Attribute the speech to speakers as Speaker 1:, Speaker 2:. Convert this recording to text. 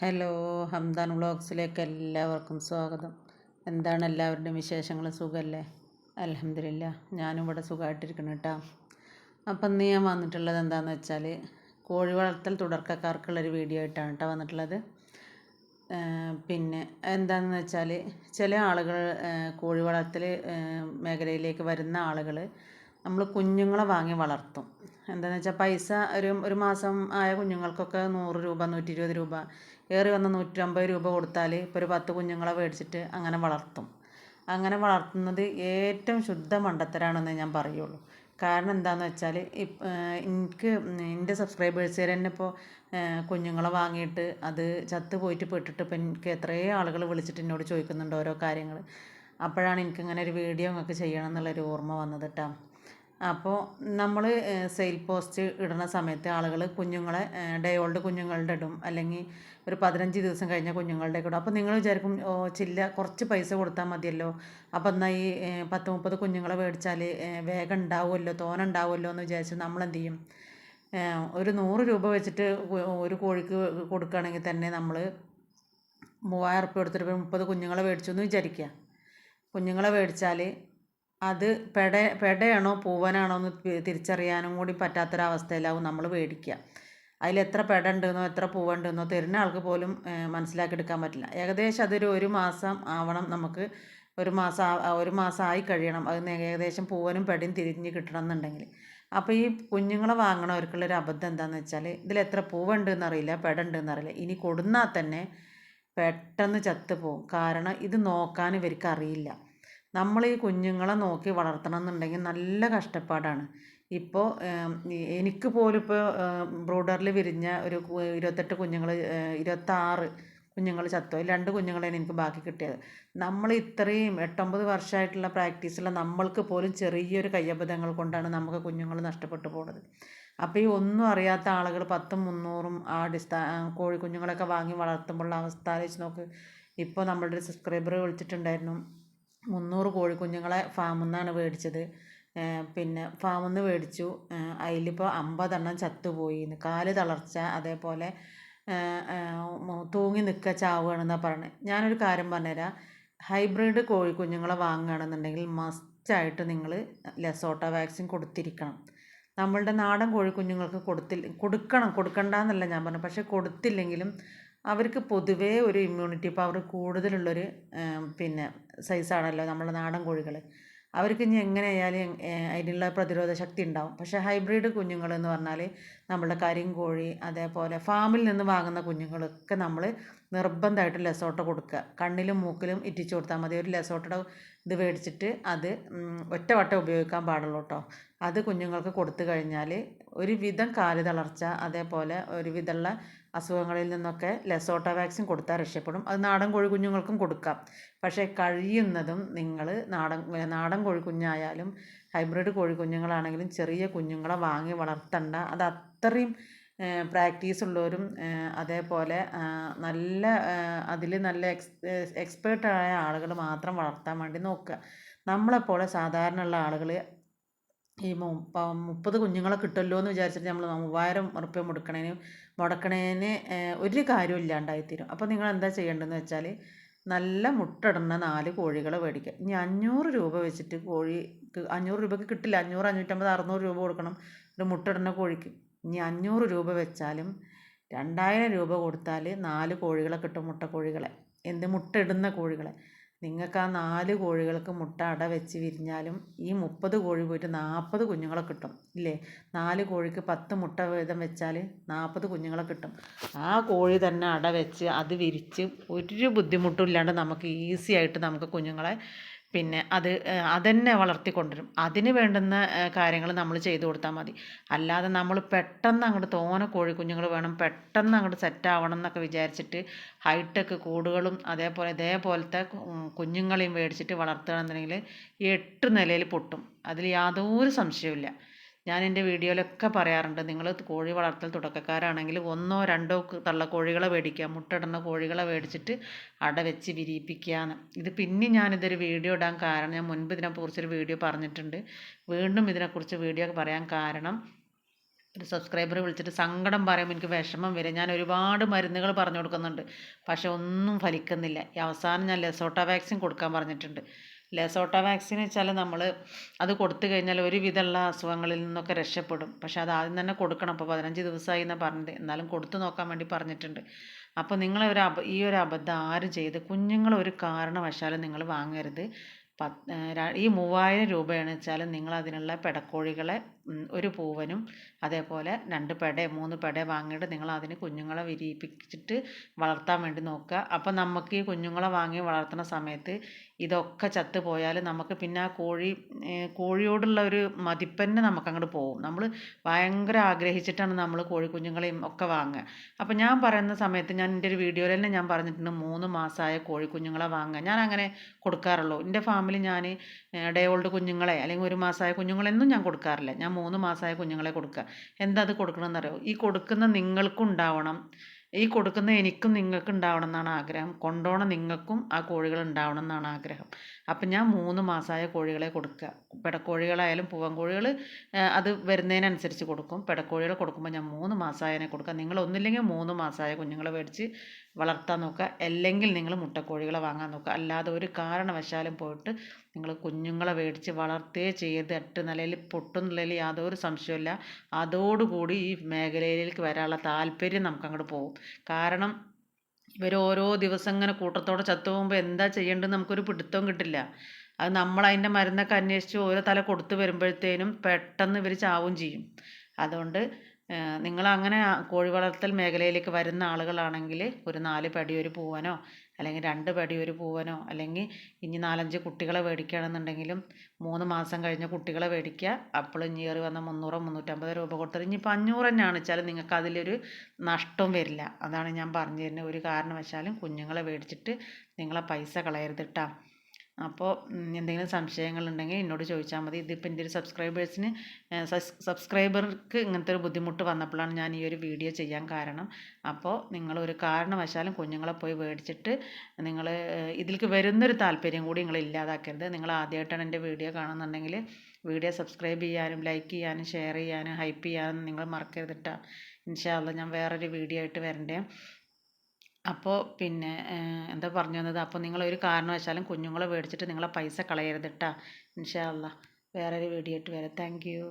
Speaker 1: Hello Hamdan വ്ളോഗ്സിലേക്ക് എല്ലാവർക്കും സ്വാഗതം. എന്താണ് എല്ലാവരുടെയും വിശേഷങ്ങൾ സുഖമല്ലേ അലഹമില്ല ഞാനും ഇവിടെ സുഖമായിട്ടിരിക്കണം കേട്ടോ അപ്പം ഇന്ന് ഞാൻ വന്നിട്ടുള്ളത് എന്താണെന്ന് വെച്ചാൽ കോഴി വളർത്തൽ തുടർക്കക്കാർക്കുള്ളൊരു വീഡിയോ ആയിട്ടാണ് കേട്ടോ വന്നിട്ടുള്ളത്. പിന്നെ എന്താണെന്ന് വെച്ചാൽ ചില ആളുകൾ കോഴി വളർത്തൽ മേഖലയിലേക്ക് വരുന്ന ആളുകൾ നമ്മൾ കുഞ്ഞുങ്ങളെ വാങ്ങി വളർത്തും. എന്താണെന്ന് വെച്ചാൽ പൈസ ഒരു ഒരു മാസം ആയ കുഞ്ഞുങ്ങൾക്കൊക്കെ നൂറ് രൂപ നൂറ്റി ഇരുപത് രൂപ ഏറി വന്ന നൂറ്റമ്പത് രൂപ കൊടുത്താൽ ഇപ്പോൾ ഒരു പത്ത് കുഞ്ഞുങ്ങളെ മേടിച്ചിട്ട് അങ്ങനെ വളർത്തും. അങ്ങനെ വളർത്തുന്നത് ഏറ്റവും ശുദ്ധ മണ്ടത്തരാണെന്ന് ഞാൻ പറയുള്ളൂ. കാരണം എന്താണെന്ന് വെച്ചാൽ എനിക്ക് എന്റെ സബ്സ്ക്രൈബേഴ്സ് തന്നെ ഇപ്പോൾ കുഞ്ഞുങ്ങളെ വാങ്ങിയിട്ട് അത് ചത്ത് പോയിട്ട് പെട്ടിട്ട് ഇപ്പം എനിക്ക് എത്രയോ ആളുകൾ വിളിച്ചിട്ട് എന്നോട് ചോദിക്കുന്നുണ്ട് ഓരോ കാര്യങ്ങൾ അപ്പോഴാണ് എനിക്കിങ്ങനെ ഒരു വീഡിയോ നിങ്ങൾക്ക് ചെയ്യണം എന്നുള്ളൊരു ഓർമ്മ വന്നത് കേട്ടോ അപ്പോൾ നമ്മൾ സെയിൽ പോസ്റ്റ് ഇടുന്ന സമയത്ത് ആളുകൾ കുഞ്ഞുങ്ങളെ ഡേ ഓൾഡ് കുഞ്ഞുങ്ങളുടെ ഇടും. അല്ലെങ്കിൽ ഒരു പതിനഞ്ച് ദിവസം കഴിഞ്ഞ കുഞ്ഞുങ്ങളുടെ ഇടും. അപ്പോൾ നിങ്ങൾ വിചാരിക്കും ഓ ചില്ല കുറച്ച് പൈസ കൊടുത്താൽ മതിയല്ലോ. അപ്പോൾ എന്നാൽ ഈ പത്ത് മുപ്പത് കുഞ്ഞുങ്ങളെ മേടിച്ചാൽ വേഗം ഉണ്ടാവുമല്ലോ തോന ഉണ്ടാവുമല്ലോ എന്ന് വിചാരിച്ച് നമ്മൾ എന്ത് ചെയ്യും ഒരു നൂറ് രൂപ വെച്ചിട്ട് ഒരു കോഴിക്ക് കൊടുക്കുകയാണെങ്കിൽ തന്നെ നമ്മൾ മൂവായിരം ഉറുപ്പ്യ കൊടുത്തിട്ട് മുപ്പത് കുഞ്ഞുങ്ങളെ മേടിച്ചു എന്ന് വിചാരിക്കുക കുഞ്ഞുങ്ങളെ മേടിച്ചാൽ അത് പെട പെടയാണോ പൂവനാണോ എന്ന് തിരിച്ചറിയാനും കൂടി പറ്റാത്തൊരവസ്ഥയിലാവും നമ്മൾ മേടിക്കുക അതിൽ എത്ര പെട ഉണ്ടെന്നോ എത്ര പൂവുണ്ടെന്നോ തരുന്ന ആൾക്ക് പോലും മനസ്സിലാക്കിയെടുക്കാൻ പറ്റില്ല. ഏകദേശം അതൊരു ഒരു മാസം ആവണം നമുക്ക്. ഒരു മാസം ഒരു മാസം ആയി കഴിയണം. അത് ഏകദേശം പൂവനും പെടയും തിരിഞ്ഞ് കിട്ടണം എന്നുണ്ടെങ്കിൽ. അപ്പോൾ ഈ കുഞ്ഞുങ്ങളെ വാങ്ങണവർക്കുള്ളൊരു അബദ്ധം എന്താണെന്ന് വെച്ചാൽ ഇതിൽ എത്ര പൂവുണ്ട് എന്നറിയില്ല പെട ഉണ്ട് എന്നറിയില്ല ഇനി കൊടുന്നാൽ തന്നെ പെട്ടെന്ന് ചത്തുപോകും. കാരണം ഇത് നോക്കാൻ ഇവർക്ക് അറിയില്ല. നമ്മൾ ഈ കുഞ്ഞുങ്ങളെ നോക്കി വളർത്തണം എന്നുണ്ടെങ്കിൽ നല്ല കഷ്ടപ്പാടാണ്. ഇപ്പോൾ എനിക്ക് പോലും ഇപ്പോൾ ബ്രൂഡറിൽ വിരിഞ്ഞ ഒരു ഇരുപത്തെട്ട് കുഞ്ഞുങ്ങൾ ഇരുപത്താറ് കുഞ്ഞുങ്ങൾ ചത്തു. രണ്ട് കുഞ്ഞുങ്ങളാണ് എനിക്ക് ബാക്കി കിട്ടിയത്. നമ്മൾ ഇത്രയും എട്ടൊമ്പത് വർഷമായിട്ടുള്ള പ്രാക്ടീസുള്ള നമ്മൾക്ക് പോലും ചെറിയൊരു കയ്യബദ്ധങ്ങൾ കൊണ്ടാണ് നമുക്ക് കുഞ്ഞുങ്ങൾ നഷ്ടപ്പെട്ടു പോകുന്നത് അപ്പോൾ ഈ ഒന്നും അറിയാത്ത ആളുകൾ പത്തും മുന്നൂറും ആ അടിസ്ഥാ കോഴി കുഞ്ഞുങ്ങളൊക്കെ വാങ്ങി വളർത്തുമ്പോഴുള്ള അവസ്ഥ ആലോചിച്ച് നോക്ക്. ഇപ്പോൾ നമ്മളുടെ ഒരു സബ്സ്ക്രൈബർ വിളിച്ചിട്ടുണ്ടായിരുന്നു. മുന്നൂറ് കോഴിക്കുഞ്ഞുങ്ങളെ ഫാമിൽ നിന്നാണ് മേടിച്ചത്. പിന്നെ ഫാമിൽ നിന്ന് മേടിച്ചു അതിലിപ്പോൾ അമ്പതെണ്ണം ചത്തുപോയി കാൽ തളർച്ച അതേപോലെ തൂങ്ങി നിൽക്കുക ചാവുകയാണെന്നാണ് പറയുന്നത് ഞാനൊരു കാര്യം പറഞ്ഞുതരാം ഹൈബ്രിഡ് കോഴിക്കുഞ്ഞുങ്ങളെ വാങ്ങുകയാണെന്നുണ്ടെങ്കിൽ മസ്റ്റായിട്ട് നിങ്ങൾ ലെസോട്ട വാക്സിൻ കൊടുത്തിരിക്കണം. നമ്മളുടെ നാടൻ കോഴിക്കുഞ്ഞുങ്ങൾക്ക് കൊടുത്തി കൊടുക്കണം. കൊടുക്കണ്ടെന്നല്ല ഞാൻ പറഞ്ഞത്. പക്ഷേ കൊടുത്തില്ലെങ്കിലും അവർക്ക് പൊതുവേ ഒരു ഇമ്മ്യൂണിറ്റി പവർ കൂടുതലുള്ളൊരു പിന്നെ സൈസാണല്ലോ നമ്മുടെ നാടൻ കോഴികൾ അവർക്ക് ഇനി എങ്ങനെയായാലും അതിനുള്ള പ്രതിരോധ ശക്തി ഉണ്ടാവും. പക്ഷേ ഹൈബ്രിഡ് കുഞ്ഞുങ്ങൾ എന്ന് പറഞ്ഞാൽ നമ്മുടെ കരിങ്കോഴി അതേപോലെ ഫാമിൽ നിന്ന് വാങ്ങുന്ന കുഞ്ഞുങ്ങളൊക്കെ നമ്മൾ നിർബന്ധമായിട്ട് ലെസോട്ട കൊടുക്കുക. കണ്ണിലും മൂക്കിലും ഇറ്റിച്ചു കൊടുത്താൽ മതി. ഒരു ലെസോട്ടയുടെ ഇത് മേടിച്ചിട്ട് അത് ഒറ്റവട്ടം ഉപയോഗിക്കാൻ പാടുള്ളൂ കേട്ടോ. അത് കുഞ്ഞുങ്ങൾക്ക് കൊടുത്തു കഴിഞ്ഞാൽ ഒരുവിധം കാൽ തളർച്ച അതേപോലെ ഒരുവിധമുള്ള അസുഖങ്ങളിൽ നിന്നൊക്കെ ലെസോട്ട വാക്സിൻ കൊടുത്താൽ രക്ഷപ്പെടും. അത് നാടൻ കോഴി കുഞ്ഞുങ്ങൾക്കും കൊടുക്കാം. പക്ഷേ കഴിയുന്നതും നിങ്ങൾ നാടൻ നാടൻ കോഴി കുഞ്ഞായാലും ഹൈബ്രിഡ് കോഴി കുഞ്ഞുങ്ങളാണെങ്കിലും ചെറിയ കുഞ്ഞുങ്ങളെ വാങ്ങി വളർത്തണ്ട. അത് അത്രയും പ്രാക്ടീസ് ഉള്ളവരും അതേപോലെ നല്ല അതിൽ നല്ല എക്സ് എക്സ്പേർട്ടായ ആളുകൾ മാത്രം വളർത്താൻ വേണ്ടി നോക്കുക. നമ്മളെപ്പോലെ സാധാരണ ഉള്ള ആളുകൾ ഈ മുപ്പത് കുഞ്ഞുങ്ങളെ കിട്ടുമല്ലോ എന്ന് വിചാരിച്ചിട്ട് നമ്മൾ മൂവായിരം ഉറുപ്പ്യ മുടക്കണേന് മുടക്കണേന് ഒരു കാര്യവും ഇല്ലാണ്ടായിത്തീരും. അപ്പോൾ നിങ്ങൾ എന്താ ചെയ്യേണ്ടതെന്ന് വെച്ചാൽ നല്ല മുട്ടയിടുന്ന നാല് കോഴികളെ മേടിക്കുക. ഇനി അഞ്ഞൂറ് രൂപ വെച്ചിട്ട് കോഴിക്ക് അഞ്ഞൂറ് രൂപയ്ക്ക് കിട്ടില്ല. അഞ്ഞൂറ് അഞ്ഞൂറ്റമ്പത് അറുന്നൂറ് രൂപ കൊടുക്കണം ഒരു മുട്ടയിടുന്ന കോഴിക്ക്. ഇനി അഞ്ഞൂറ് രൂപ വെച്ചാലും രണ്ടായിരം രൂപ കൊടുത്താൽ നാല് കോഴികളെ കിട്ടും മുട്ട കോഴികളെ. എന്ത് മുട്ടയിടുന്ന കോഴികളെ. നിങ്ങൾക്ക് ആ നാല് കോഴികൾക്ക് മുട്ട അട വെച്ച് വിരിഞ്ഞാലും ഈ മുപ്പത് കോഴി പോയിട്ട് നാൽപ്പത് കുഞ്ഞുങ്ങളെ കിട്ടും ഇല്ലേ? നാല് കോഴിക്ക് പത്ത് മുട്ട വീതം വെച്ചാൽ നാൽപ്പത് കുഞ്ഞുങ്ങളെ കിട്ടും. ആ കോഴി തന്നെ അട വെച്ച് അത് വിരിച്ച് ഒരു ബുദ്ധിമുട്ടും ഇല്ലാണ്ട് നമുക്ക് ഈസി ആയിട്ട് നമുക്ക് കുഞ്ഞുങ്ങളെ പിന്നെ അത് അതന്നെ വളർത്തിക്കൊണ്ടുവരും. അതിന് വേണ്ടുന്ന കാര്യങ്ങൾ നമ്മൾ ചെയ്തു കൊടുത്താൽ മതി. അല്ലാതെ നമ്മൾ പെട്ടെന്ന് അങ്ങോട്ട് തോന കോഴിക്കുഞ്ഞുങ്ങൾ വേണം പെട്ടെന്ന് അങ്ങോട്ട് സെറ്റ് ആവണം എന്നൊക്കെ വിചാരിച്ചിട്ട് ഹൈടെക് കൂടുകളും അതേപോലെ ഇതേപോലത്തെ കുഞ്ഞുങ്ങളെയും മേടിച്ചിട്ട് വളർത്തുകയാണെന്നുണ്ടെങ്കിൽ എട്ട് നിലയിൽ പൊട്ടും. അതിൽ യാതൊരു സംശയവുമില്ല. ഞാൻ എന്റെ വീഡിയോയിലൊക്കെ പറയാറുണ്ട്. നിങ്ങൾ കോഴി വളർത്തൽ തുടക്കക്കാരാണെങ്കിൽ ഒന്നോ രണ്ടോ തള്ളക്കോഴികളെ മേടിക്കുക മുട്ടയിടുന്ന കോഴികളെ മേടിച്ചിട്ട് അട വെച്ച് വിരിയിപ്പിക്കുകയെന്ന് ഇത് പിന്നെ ഞാനിതൊരു വീഡിയോ ഇടാൻ കാരണം ഞാൻ മുൻപ് ഇതിനെക്കുറിച്ചൊരു വീഡിയോ പറഞ്ഞിട്ടുണ്ട്. വീണ്ടും ഇതിനെക്കുറിച്ച് വീഡിയോ പറയാൻ കാരണം ഒരു സബ്സ്ക്രൈബർ വിളിച്ചിട്ട് സങ്കടം പറയുമ്പോൾ എനിക്ക് വിഷമം വരും. ഞാൻ ഒരുപാട് മരുന്നുകൾ പറഞ്ഞു കൊടുക്കുന്നുണ്ട്. പക്ഷേ ഒന്നും ഫലിക്കുന്നില്ല. അവസാനം ഞാൻ ലെസോട്ട വാക്സിൻ കൊടുക്കാൻ പറഞ്ഞിട്ടുണ്ട്. ലെസോട്ട വാക്സിൻ വെച്ചാൽ നമ്മൾ അത് കൊടുത്തു കഴിഞ്ഞാൽ ഒരുവിധമുള്ള അസുഖങ്ങളിൽ നിന്നൊക്കെ രക്ഷപ്പെടും. പക്ഷേ അത് ആദ്യം തന്നെ കൊടുക്കണം. അപ്പോൾ പതിനഞ്ച് ദിവസമായി എന്നാണ് പറഞ്ഞത്. എന്നാലും കൊടുത്തു നോക്കാൻ വേണ്ടി പറഞ്ഞിട്ടുണ്ട്. അപ്പോൾ നിങ്ങൾ ഒരു അബ ഈ ഒരു അബദ്ധം ആരും ചെയ്ത്? കുഞ്ഞുങ്ങൾ ഒരു കാരണവശാലും നിങ്ങൾ വാങ്ങരുത്. പത്ത് ഈ മൂവായിരം രൂപയാണ് വെച്ചാൽ നിങ്ങൾ അതിനുള്ള പെടക്കോഴികളെ ഒരു പൂവനും അതേപോലെ രണ്ട് പെട മൂന്ന് പെട വാങ്ങിയിട്ട് നിങ്ങൾ അതിന് കുഞ്ഞുങ്ങളെ വിരിയിപ്പിച്ചിട്ട് വളർത്താൻ വേണ്ടി നോക്കുക. അപ്പം നമുക്ക് ഈ കുഞ്ഞുങ്ങളെ വാങ്ങി വളർത്തുന്ന സമയത്ത് ഇതൊക്കെ ചത്തു പോയാൽ നമുക്ക് പിന്നെ ആ കോഴി കോഴിയോടുള്ള ഒരു മതിപ്പന്നെ നമുക്ക് അങ്ങോട്ട് പോകും നമ്മൾ ഭയങ്കര ആഗ്രഹിച്ചിട്ടാണ് നമ്മൾ കോഴി കുഞ്ഞുങ്ങളെയും ഒക്കെ വാങ്ങുക. അപ്പം ഞാൻ പറയുന്ന സമയത്ത് ഞാൻ എന്റെ ഒരു വീഡിയോയിൽ തന്നെ ഞാൻ പറഞ്ഞിട്ടുണ്ട് മൂന്ന് മാസമായ കോഴി കുഞ്ഞുങ്ങളെ വാങ്ങുക. ഞാൻ അങ്ങനെ കൊടുക്കാറുള്ളൂ. എന്റെ ഫാമിലി ഞാൻ ഡേ ഓൾഡ് കുഞ്ഞുങ്ങളെ അല്ലെങ്കിൽ ഒരു മാസമായ കുഞ്ഞുങ്ങളെന്നും ഞാൻ കൊടുക്കാറില്ല. ഞാൻ മൂന്ന് മാസമായ കുഞ്ഞുങ്ങളെ കൊടുക്കുക എന്താ അത് കൊടുക്കണമെന്നറിയോ ഈ കൊടുക്കുന്ന നിങ്ങൾക്കും ഉണ്ടാവണം ഈ കൊടുക്കുന്ന എനിക്കും നിങ്ങൾക്കും ഉണ്ടാവണം എന്നാണ് ആഗ്രഹം. കൊണ്ടോണം നിങ്ങൾക്കും ആ കോഴികൾ ഉണ്ടാവണം എന്നാണ് ആഗ്രഹം. അപ്പം ഞാൻ മൂന്ന് മാസമായ കോഴികളെ കൊടുക്കുക. പിടക്കോഴികളായാലും പൂവൻ കോഴികൾ അത് വരുന്നതിനനുസരിച്ച് കൊടുക്കും. പിടക്കോഴികൾ കൊടുക്കുമ്പോൾ ഞാൻ മൂന്ന് മാസമായതിനെ കൊടുക്കുക. നിങ്ങൾ ഒന്നില്ലെങ്കിൽ മൂന്ന് മാസമായ കുഞ്ഞുങ്ങളെ മേടിച്ച് വളർത്താൻ നോക്കുക. അല്ലെങ്കിൽ നിങ്ങൾ മുട്ടക്കോഴികളെ വാങ്ങാൻ നോക്കുക. അല്ലാതെ ഒരു കാരണവശാലും പോയിട്ട് നിങ്ങൾ കുഞ്ഞുങ്ങളെ മേടിച്ച് വളർത്തുകയേ ചെയ്ത് എട്ട് നിലയിൽ പൊട്ടുന്നുള്ളതിൽ യാതൊരു സംശയമില്ല അതോടുകൂടി ഈ മേഖലയിലേക്ക് വരാനുള്ള താല്പര്യം നമുക്ക് അങ്ങോട്ട് പോകും കാരണം ഇവർ ഓരോ ദിവസം ഇങ്ങനെ കൂട്ടത്തോടെ ചത്തു പോകുമ്പോൾ എന്താ ചെയ്യേണ്ടതെന്ന് നമുക്കൊരു പിടുത്തവും കിട്ടില്ല. അത് നമ്മൾ അതിന്റെ മരുന്നൊക്കെ അന്വേഷിച്ച് ഓരോ തല കൊടുത്തു വരുമ്പോഴത്തേനും പെട്ടെന്ന് ഇവർ ചാവും ചെയ്യും. അതുകൊണ്ട് നിങ്ങൾ അങ്ങനെ കോഴി വളർത്തൽ മേഖലയിലേക്ക് വരുന്ന ആളുകളാണെങ്കിൽ ഒരു നാല് പടി ഒരു പൂവനോ അല്ലെങ്കിൽ രണ്ട് പടി ഒരു പൂവനോ അല്ലെങ്കിൽ ഇനി നാലഞ്ച് കുട്ടികളെ മേടിക്കുകയാണെന്നുണ്ടെങ്കിലും മൂന്ന് മാസം കഴിഞ്ഞ കുട്ടികളെ മേടിക്കുക അപ്പോൾ ഇനി കയറി വന്ന മുന്നൂറോ മുന്നൂറ്റമ്പത് രൂപ കൊടുത്തത് ഇനിയിപ്പോൾ അഞ്ഞൂറ് തന്നെയാണ് വെച്ചാൽ നിങ്ങൾക്ക് അതിലൊരു നഷ്ടവും വരില്ല. അതാണ് ഞാൻ പറഞ്ഞു തരുന്നത് ഒരു കാരണവശാലും കുഞ്ഞുങ്ങളെ മേടിച്ചിട്ട് നിങ്ങളെ പൈസ കളയരുത് കേട്ടോ അപ്പോൾ എന്തെങ്കിലും സംശയങ്ങളുണ്ടെങ്കിൽ എന്നോട് ചോദിച്ചാൽ മതി. ഇതിപ്പോൾ എന്റെ ഒരു സബ്സ്ക്രൈബേഴ്സിന് സബ്സ്ക്രൈബർക്ക് ഇങ്ങനത്തെ ഒരു ബുദ്ധിമുട്ട് വന്നപ്പോഴാണ് ഞാൻ ഈ ഒരു വീഡിയോ ചെയ്യാൻ കാരണം. അപ്പോൾ നിങ്ങൾ ഒരു കാരണവശാലും കുഞ്ഞുങ്ങളെ പോയി മേടിച്ചിട്ട് നിങ്ങൾ ഇതിലേക്ക് വരുന്നൊരു താല്പര്യം കൂടി നിങ്ങൾ ഇല്ലാതാക്കരുത്. നിങ്ങൾ ആദ്യമായിട്ടാണ് എന്റെ വീഡിയോ കാണുന്നുണ്ടെങ്കിൽ വീഡിയോ സബ്സ്ക്രൈബ് ചെയ്യാനും ലൈക്ക് ചെയ്യാനും ഷെയർ ചെയ്യാനും ഹൈപ്പ് ചെയ്യാനും നിങ്ങൾ മറക്കരുതിട്ടാ ഇൻഷാല്ല ഞാൻ വേറൊരു വീഡിയോ ആയിട്ട് വരണ്ടേ. അപ്പോൾ പിന്നെ എന്താ പറഞ്ഞു വന്നത് അപ്പോൾ ഒരു കാരണവശാലും കുഞ്ഞുങ്ങളെ മേടിച്ചിട്ട് നിങ്ങളെ പൈസ കളയരുത് കേട്ടോ ഇൻഷാ അള്ളാ. വേറൊരു വീഡിയോ ആയിട്ട് വരാം. Thank you.